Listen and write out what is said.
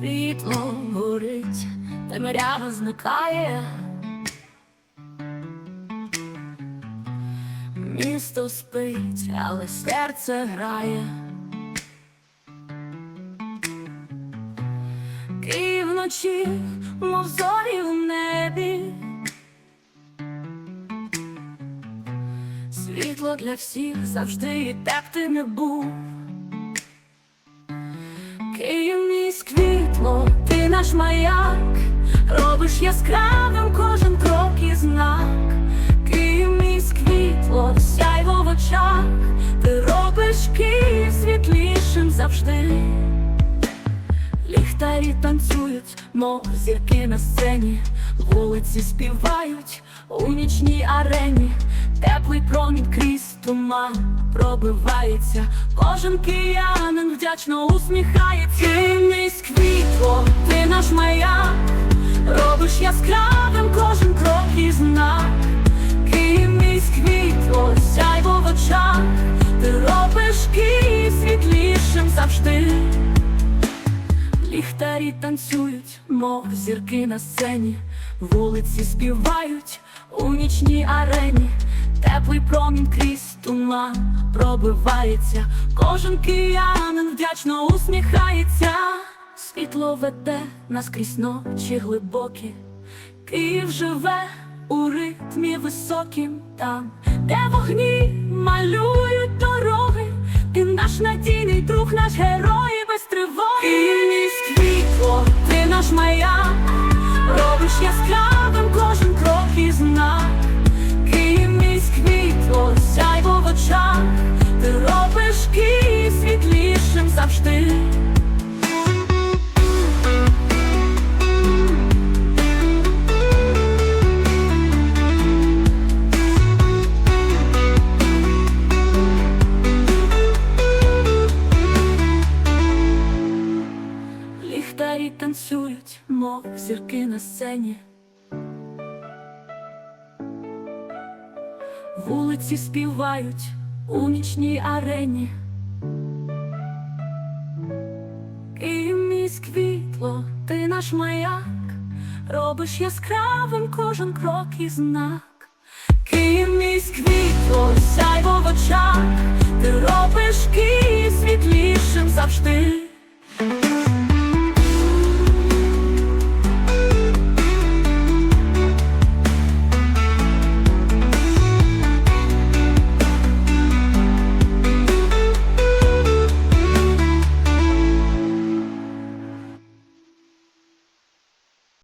Світло горить, темрява зникає. Місто спить, але серце грає. Київ вночі, мов зорі в небі. Світло для всіх завжди і так ти не був. Київ мій сквітло, ти наш маяк, робиш яскравим кожен крок і знак. Київ мій сквітло, сяйво в очах, ти робиш Київ світлішим завжди. Ліхтарі танцюють, мов зірки на сцені, вулиці співають у нічній арені, теплий промінь крізь туман пробивається, кожен киянин вдячно усміхається. Ти мій сквітло, ти наш маяк, робиш яскравим кожен крок і знак. Київ мій сквітло, сяйво в очах, ти робиш Київ світлішим завжди. Ліхтарі танцюють, мов зірки на сцені, вулиці співають у нічній арені, теплий промінь крізь туман пробивається, кожен киянин вдячно усміхається, світло веде нас крізь ночі глибокі, Київ живе у ритмі високім. Там, де вогні малюють дороги, ти наш надійний друг, наш герой без тривоги. Київ мій світло, ти наш маяк, робиш яскравим завжди. Ліхтарі танцюють, мов зірки на сцені. Вулиці співають у нічній арені. Сквітло, ти наш маяк, робиш яскравим кожен крок і знак. Київ мій сквітло, сяйво в очах, ти робиш Київ світлішим завжди.